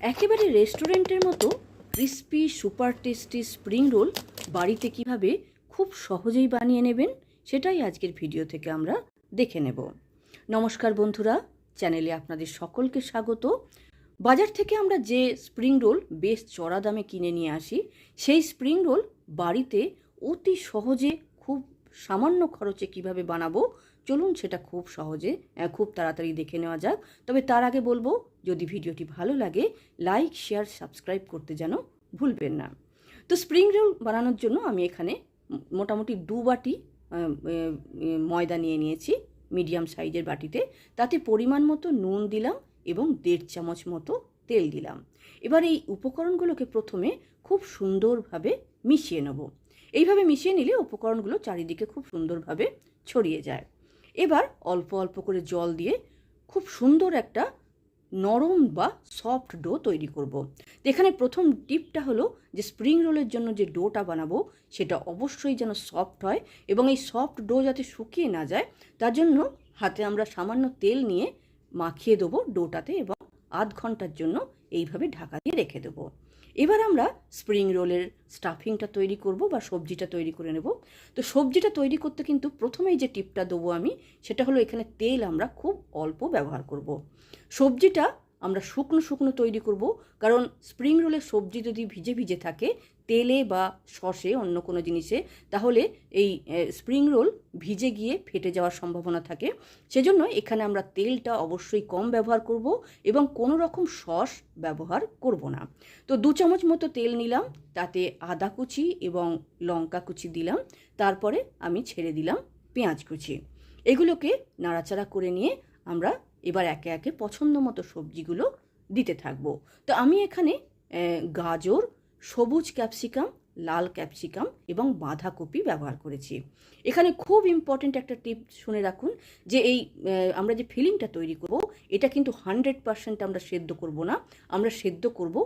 একেবারে রেস্টুরেন্টের মতো crispy, super tasty spring roll বাড়িতে কীভাবে খুব সহজেই বানিয়ে নেবেন, সেটাই আজকের ভিডিও থেকে আমরা দেখে নেব। নমস্কার বন্ধুরা, চ্যানেলে আপনাদের সকলকে স্বাগত। বাজার থেকে আমরা যে স্প্রিং রোল বেশ চড়া দামে কিনে নিয়ে আসি, সেই স্প্রিং রোল বাড়িতে অতি সহজে খুব সামান্য খরচে কীভাবে বানাবো চলুন সেটা খুব সহজে খুব তাড়াতাড়ি দেখে নেওয়া যাক। তবে তার আগে বলব, যদি ভিডিওটি ভালো লাগে, লাইক, শেয়ার, সাবস্ক্রাইব করতে যেন ভুলবেন না। তো স্প্রিং রোল বানানোর জন্য আমি এখানে মোটামুটি দু বাটি ময়দা নিয়ে নিয়েছি, মিডিয়াম সাইজের বাটিতে। তাতে পরিমাণ মতো নুন দিলাম এবং দেড় চামচ মতো তেল দিলাম। এবার এই উপকরণগুলোকে প্রথমে খুব সুন্দরভাবে মিশিয়ে নেব। এইভাবে মিশিয়ে নিলে উপকরণগুলো চারিদিকে খুব সুন্দরভাবে ছড়িয়ে যায়। এবার অল্প অল্প করে জল দিয়ে খুব সুন্দর একটা নরম বা সফট ডো তৈরি করব। এখানে প্রথম টিপটা হলো যে স্প্রিং রোলের জন্য যে ডোটা বানাবো, সেটা অবশ্যই যেন সফট হয় এবং এই সফট ডো যাতে শুকিয়ে না যায়, তার জন্য হাতে আমরা সামান্য তেল নিয়ে মাখিয়ে দেবো ডোটাতে এবং আধ ঘণ্টার জন্য এইভাবে ঢাকা দিয়ে রেখে দেবো এবার আমরা স্প্রিং রোলের স্টাফিংটা তৈরি করব বা সবজিটা তৈরি করে নেব তো সবজিটা তৈরি করতে কিন্তু প্রথমেই যে টিপটা দেবো আমি, সেটা হলো এখানে তেল আমরা খুব অল্প ব্যবহার করব। সবজিটা আমরা শুকনো শুকনো তৈরি করব, কারণ স্প্রিং রোলের সবজি যদি ভিজে ভিজে থাকে তেলে বা সসে অন্য কোনো জিনিসে, তাহলে এই স্প্রিং রোল ভিজে গিয়ে ফেটে যাওয়ার সম্ভাবনা থাকে। সেজন্য এখানে আমরা তেলটা অবশ্যই কম ব্যবহার করব এবং কোনো রকম সস ব্যবহার করব না। তো দু চামচ মতো তেল নিলাম, তাতে আদা কুচি এবং লঙ্কা কুচি দিলাম, তারপরে আমি ছেড়ে দিলাম পেঁয়াজ কুচি। এগুলোকে নাড়াচাড়া করে নিয়ে আমরা এবার একে একে পছন্দ মতো সবজিগুলো দিতে থাকব। তো আমি এখানে গাজর সবুজ ক্যাপসিকাম, লাল ক্যাপসিকাম এবং বাঁধাকপি ব্যবহার করেছি। এখানে খুব ইম্পর্টেন্ট একটা টিপ শুনে রাখুন যে এই আমরা যে ফিলিংটা তৈরি করব, এটা কিন্তু হান্ড্রেড পার্সেন্ট আমরা সেদ্ধ করব না, আমরা সেদ্ধ করব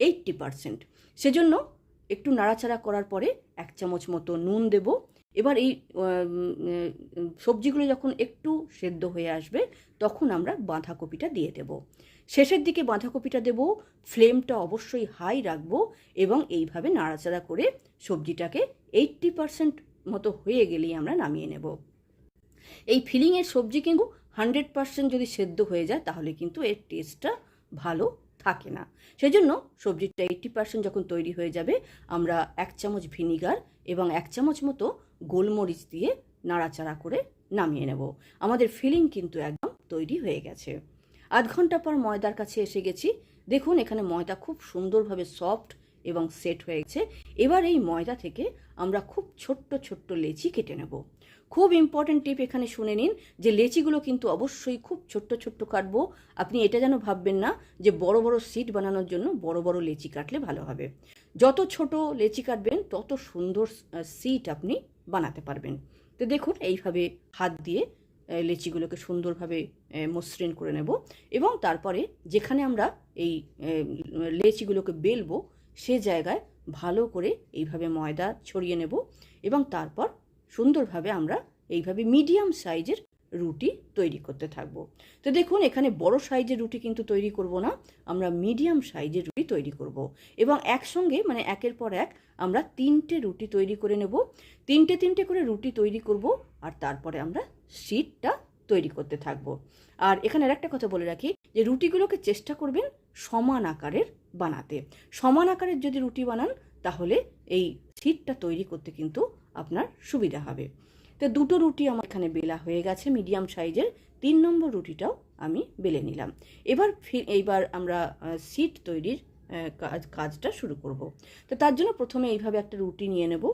এইট্টি পার্সেন্ট সেজন্য একটু নাড়াচাড়া করার পরে এক চামচ মতো নুন দেব। এবার এই সবজিগুলো যখন একটু সেদ্ধ হয়ে আসবে, তখন আমরা বাঁধাকপিটা দিয়ে দেব। শেষের দিকে বাঁধাকপিটা দেব, ফ্লেমটা অবশ্যই হাই রাখব এবং এইভাবে নাড়াচাড়া করে সবজিটাকে এইট্টি পার্সেন্ট মতো হয়ে গেলেই আমরা নামিয়ে নেব। এই ফিলিংয়ের সবজি কিন্তু হান্ড্রেড পার্সেন্ট যদি সেদ্ধ হয়ে যায় তাহলে কিন্তু এর টেস্টটা ভালো থাকে না। সেজন্য সবজিটা এইট্টি পার্সেন্ট যখন তৈরি হয়ে যাবে, আমরা এক চামচ ভিনিগার এবং এক চামচ মতো গোলমরিচ দিয়ে নাড়াচাড়া করে নামিয়ে নেব। আমাদের ফিলিং কিন্তু একদম তৈরি হয়ে গেছে। আধ ঘণ্টা পর ময়দার কাছে এসে গেছি। দেখুন, এখানে ময়দা খুব সুন্দরভাবে সফট এবং সেট হয়ে গেছে। এবার এই ময়দা থেকে আমরা খুব ছোট্ট ছোট্ট লেচি কেটে নেব। খুব ইম্পর্ট্যান্ট টিপ এখানে শুনে নিন যে লেচিগুলো কিন্তু অবশ্যই খুব ছোট্ট ছোট্ট কাটবো। আপনি এটা যেন ভাববেন না যে বড় বড় সিট বানানোর জন্য বড় বড় লেচি কাটলে ভালো হবে। যত ছোট লেচি কাটবেন, তত সুন্দর সিট আপনি বানাতে পারবেন। তো দেখুন, এইভাবে হাত দিয়ে লেচিগুলোকে সুন্দরভাবে মসৃণ করে নেব এবং তারপরে যেখানে আমরা এই লেচিগুলোকে বেলবো সে জায়গায় ভালো করে এইভাবে ময়দা ছড়িয়ে নেব এবং তারপর সুন্দরভাবে আমরা এইভাবে মিডিয়াম সাইজের রুটি তৈরি করতে থাকব। তো দেখুন, এখানে বড় সাইজের রুটি কিন্তু তৈরি করব না, আমরা মিডিয়াম সাইজের রুটি তৈরি করব এবং একসঙ্গে মানে একের পর এক আমরা তিনটে রুটি তৈরি করে নেব। তিনটে তিনটে করে রুটি তৈরি করব আর তারপরে আমরা শীটটা তৈরি করতে থাকব। আর এখানে একটা কথা বলে রাখি যে রুটিগুলোকে চেষ্টা করবেন সমান আকারের বানাতে। সমান আকারের যদি রুটি বানান, তাহলে এই শীটটা তৈরি করতে কিন্তু আপনার সুবিধা হবে। তো দুটো রুটি আমার এখানে বেলা হয়ে গেছে, মিডিয়াম সাইজের। তিন নম্বর রুটিটাও আমি বেলে নিলাম। এবার এইবার আমরা সিট তৈরির কাজ, কাজটা শুরু করব। তো তার জন্য প্রথমে এইভাবে একটা রুটি নিয়ে নেব।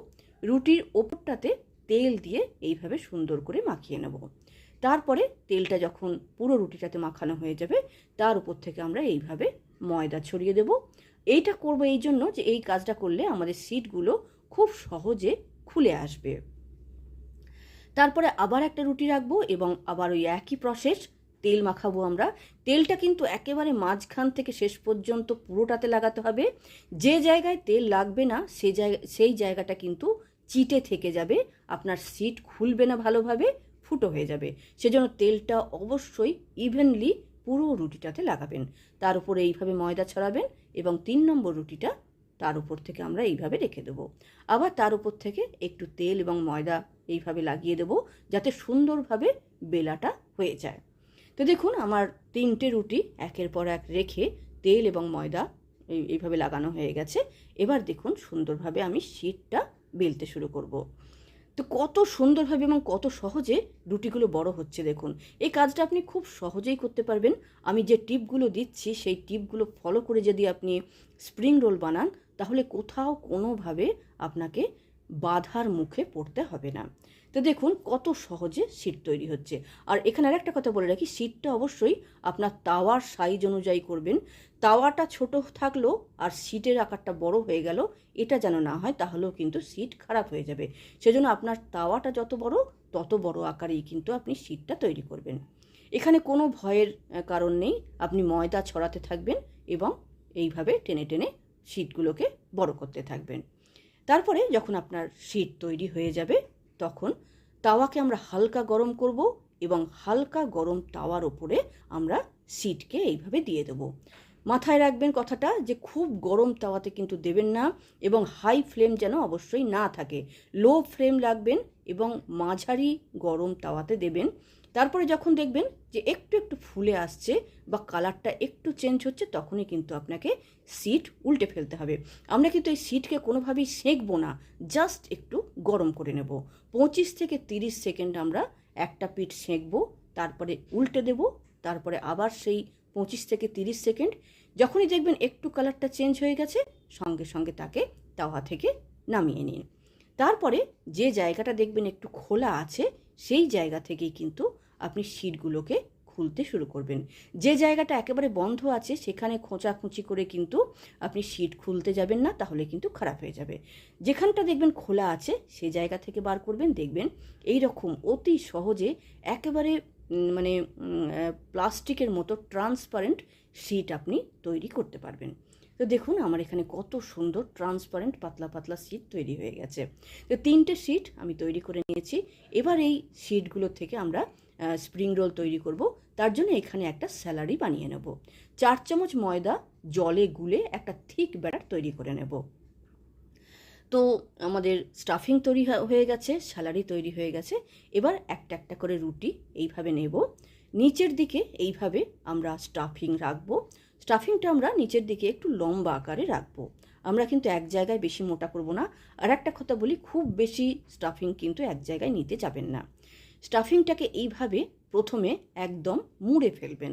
রুটির ওপরটাতে তেল দিয়ে এইভাবে সুন্দর করে মাখিয়ে নেব। তারপরে তেলটা যখন পুরো রুটিটাতে মাখানো হয়ে যাবে, তার উপর থেকে আমরা এইভাবে ময়দা ছড়িয়ে দেব। এইটা করব এই জন্য যে এই কাজটা করলে আমাদের সিটগুলো খুব সহজে খুলে আসবে। তারপরে আবার একটা রুটি রাখব এবং আবার ওই একই প্রসেস তেল মাখাবো আমরা। তেলটা কিন্তু একেবারে মাঝখান থেকে শেষ পর্যন্ত পুরোটাতে লাগাতে হবে। যে জায়গায় তেল লাগবে না, সে জায়গা, সেই জায়গাটা কিন্তু চিটে থেকে যাবে। আপনার সিট খুলবে না ভালোভাবে ফুটো হয়ে যাবে। সেজন্য তেলটা অবশ্যই ইভেনলি পুরো রুটিটাতে লাগাবেন। তার উপরে এইভাবে ময়দা ছড়াবেন এবং তিন নম্বর রুটিটা তার উপর থেকে আমরা এইভাবে রেখে দেবো। আবার তার উপর থেকে একটু তেল এবং ময়দা এইভাবে লাগিয়ে দেবো যাতে সুন্দরভাবে বেলাটা হয়ে যায়। তো দেখুন, আমার তিনটে রুটি একের পর এক রেখে তেল এবং ময়দা এইভাবে লাগানো হয়ে গেছে। এবার দেখুন, সুন্দরভাবে আমি শীটটা বেলতে শুরু করব। তো কত সুন্দরভাবে এবং কত সহজে রুটিগুলো বড় হচ্ছে দেখুন। এই কাজটা আপনি খুব সহজেই করতে পারবেন। আমি যে টিপগুলো দিচ্ছি, সেই টিপগুলো ফলো করে যদি আপনি স্প্রিং রোল বানান, তাহলে কোথাও কোনোভাবে আপনাকে বাধার মুখে পড়তে হবে না। তো দেখুন কত সহজে সিট তৈরি হচ্ছে। আর এখানে আর একটা কথা বলে রাখি সিটটা অবশ্যই আপনার তাওয়ার সাইজ অনুযায়ী করবেন। তাওয়াটা ছোট থাকল আর সিটের আকারটা বড় হয়ে গেল, এটা যেন না হয় তাহলেও কিন্তু সিট খারাপ হয়ে যাবে। সেজন্য আপনার তাওয়াটা যত বড়, তত বড় আকারেই কিন্তু আপনি সিটটা তৈরি করবেন। এখানে কোনো ভয়ের কারণ নেই, আপনি ময়দা ছড়াতে থাকবেন এবং এইভাবে টেনে টেনে সিটগুলোকে বড় করতে থাকবেন। তারপরে যখন আপনার শীট তৈরি হয়ে যাবে, তখন তাওয়াকে আমরা হালকা গরম করব এবং হালকা গরম তাওয়ার ওপরে আমরা সিটকে এইভাবে দিয়ে দেবো। মাথায় রাখবেন কথাটা যে খুব গরম তাওয়াতে কিন্তু দেবেন না এবং হাই ফ্লেম যেন অবশ্যই না থাকে। লো ফ্লেম রাখবেন এবং মাঝারি গরম তাওয়াতে দেবেন। তারপরে যখন দেখবেন যে একটু একটু ফুলে আসছে বা কালারটা একটু চেঞ্জ হচ্ছে, তখনই কিন্তু আপনাকে সিট উল্টে ফেলতে হবে। আমরা কিন্তু এই সিটকে কোনোভাবেই সেঁকবো না, জাস্ট একটু গরম করে নেব। পঁচিশ থেকে তিরিশ সেকেন্ড আমরা একটা পিঠ সেঁকবো, তারপরে উল্টে দেব, তারপরে আবার সেই পঁচিশ থেকে তিরিশ সেকেন্ড। যখনই দেখবেন একটু কালারটা চেঞ্জ হয়ে গেছে, সঙ্গে সঙ্গে তাকে তাওয়া থেকে নামিয়ে নিন। তারপরে যে জায়গাটা দেখবেন একটু খোলা আছে, সেই জায়গা থেকেই কিন্তু আপনি শিটগুলোকে খুলতে শুরু করবেন। যে জায়গাটা একেবারে বন্ধ আছে, সেখানে খোঁচাখুঁচি করে কিন্তু আপনি শিট খুলতে যাবেন না, তাহলে কিন্তু খারাপ হয়ে যাবে। যেখানটা দেখবেন খোলা আছে সেই জায়গা থেকে বার করবেন, দেখবেন এই রকম অতি সহজে একেবারে মানে প্লাস্টিকের মতো ট্রান্সপারেন্ট শিট আপনি তৈরি করতে পারবেন। তো দেখুন, আমার এখানে কত সুন্দর ট্রান্সপারেন্ট পাতলা পাতলা শিট তৈরি হয়ে গেছে। তো তিনটে শিট আমি তৈরি করে নিয়েছি। এবার এই শিটগুলো থেকে আমরা স্প্রিং রোল তৈরি করব। তার জন্য এখানে একটা স্যালারি বানিয়ে নেব। চার চামচ ময়দা, জলে গুলে একটা থিক ব্যাটার তৈরি করে নেব। তো আমাদের স্টাফিং তৈরি হয়ে গেছে, স্যালারি তৈরি হয়ে গেছে। এবার একটা একটা করে রুটি এইভাবে নেব। নিচের দিকে এইভাবে আমরা স্টাফিং রাখব। স্টাফিংটা আমরা নিচের দিকে একটু লম্বা আকারে রাখব। আমরা কিন্তু এক জায়গায় বেশি মোটা করব না। আর একটা কথা বলি, খুব বেশি স্টাফিং কিন্তু এক জায়গায় নিতে যাবেন না। স্টাফিংটাকে এইভাবে প্রথমে একদম মুড়ে ফেলবেন।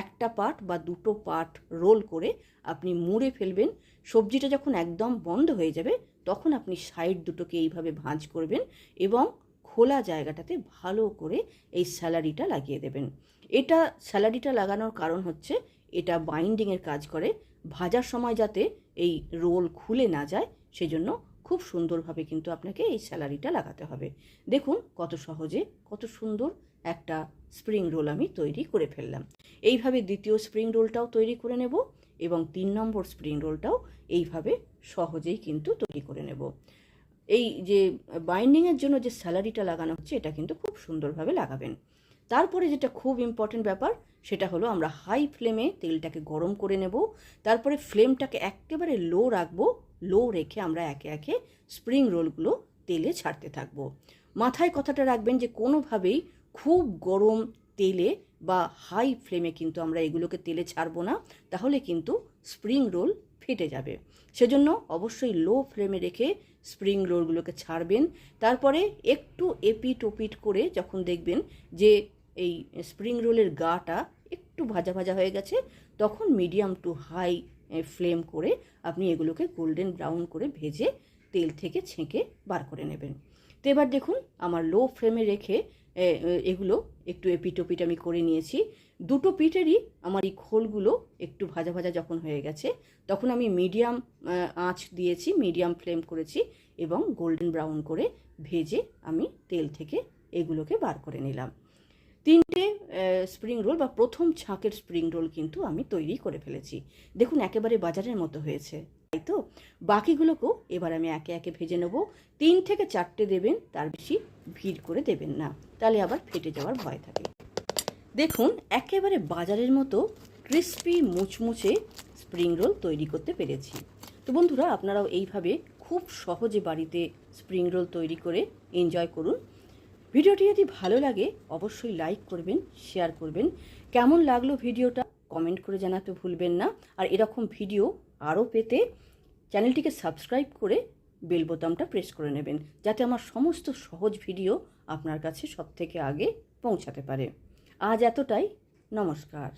একটা পার্ট বা দুটো পার্ট রোল করে আপনি মুড়ে ফেলবেন। সবজিটা যখন একদম বন্ধ হয়ে যাবে, তখন আপনি সাইড দুটোকে এইভাবে ভাঁজ করবেন এবং খোলা জায়গাটাতে ভালো করে এই স্যালারিটা লাগিয়ে দেবেন। এটা স্যালারিটা লাগানোর কারণ হচ্ছে, এটা বাইন্ডিংয়ের কাজ করে। ভাজার সময় যাতে এই রোল খুলে না যায়, সেজন্য খুব সুন্দরভাবে কিন্তু আপনাকে এই স্যালারিটা লাগাতে হবে। দেখুন কত সহজে, কত সুন্দর একটা স্প্রিং রোল আমি তৈরি করে ফেললাম। এইভাবে দ্বিতীয় স্প্রিং রোলটাও তৈরি করে নেব এবং তিন নম্বর স্প্রিং রোলটাও এইভাবে সহজেই কিন্তু তৈরি করে নেব। এই যে বাইন্ডিংয়ের জন্য যে স্যালারিটা লাগানো হচ্ছে, এটা কিন্তু খুব সুন্দরভাবে লাগাবেন। তারপরে যেটা খুব ইম্পর্টেন্ট ব্যাপার, সেটা হলো আমরা হাই ফ্লেমে তেলটাকে গরম করে নেব। তারপরে ফ্লেমটাকে একেবারে লো রাখব লো রেখে আমরা একে একে স্প্রিং রোলগুলো তেলে ছাড়তে থাকব। মাথায় কথাটা রাখবেন যে কোনোভাবেই খুব গরম তেলে বা হাই ফ্লেমে কিন্তু আমরা এগুলোকে তেলে ছাড়বো না, তাহলে কিন্তু স্প্রিং রোল ফেটে যাবে। সেজন্য অবশ্যই লো ফ্লেমে রেখে স্প্রিং রোলগুলোকে ছাড়বেন। তারপরে একটু এপিট ওপিট করে যখন দেখবেন যে এই স্প্রিং রোলের গাটা একটু ভাজা ভাজা হয়ে গেছে, তখন মিডিয়াম টু হাই ফ্লেম করে আপনি এগুলোকে গোল্ডেন ব্রাউন করে ভেজে তেল থেকে ছেঁকে বার করে নেবেন। তো এবার দেখুন, আমার লো ফ্লেমে রেখে এগুলো একটু এপিট ওপিট আমি করে নিয়েছি। দুটো পিঠেরই আমার এই খোলগুলো একটু ভাজা ভাজা যখন হয়ে গেছে, তখন আমি মিডিয়াম আঁচ দিয়েছি মিডিয়াম ফ্লেম করেছি এবং গোল্ডেন ব্রাউন করে ভেজে আমি তেল থেকে এগুলোকে বার করে নিলাম। তিনটে স্প্রিং রোল বা প্রথম ছাঁকের স্প্রিং রোল কিন্তু আমি তৈরি করে ফেলেছি। দেখুন, একেবারে বাজারের মতো হয়েছে। তাই তো? বাকিগুলোকেও এবার আমি একে একে ভেজে নেব। তিন থেকে চারটে দেবেন, তার বেশি ভিড় করে দেবেন না। তাহলে আবার ফেটে যাওয়ার ভয় থাকে। দেখুন, একেবারে বাজারের মতো ক্রিস্পি মুচমুচে স্প্রিং রোল তৈরি করতে পেরেছি। তো বন্ধুরা, আপনারাও এইভাবে খুব সহজে বাড়িতে স্প্রিং রোল তৈরি করে এনজয় করুন। ভিডিওটি যদি ভালো লাগে, অবশ্যই লাইক করবেন শেয়ার করবেন। কেমন লাগল ভিডিওটা কমেন্ট করে জানাতে ভুলবেন না। আর এরকম ভিডিও আরও পেতে চ্যানেলটিকে সাবস্ক্রাইব করে বেল বোতামটা প্রেস করে নেবেন, যাতে আমার সমস্ত সহজ ভিডিও আপনার কাছে সব থেকে আগে পৌঁছাতে পারে। আজ এতটাই, নমস্কার।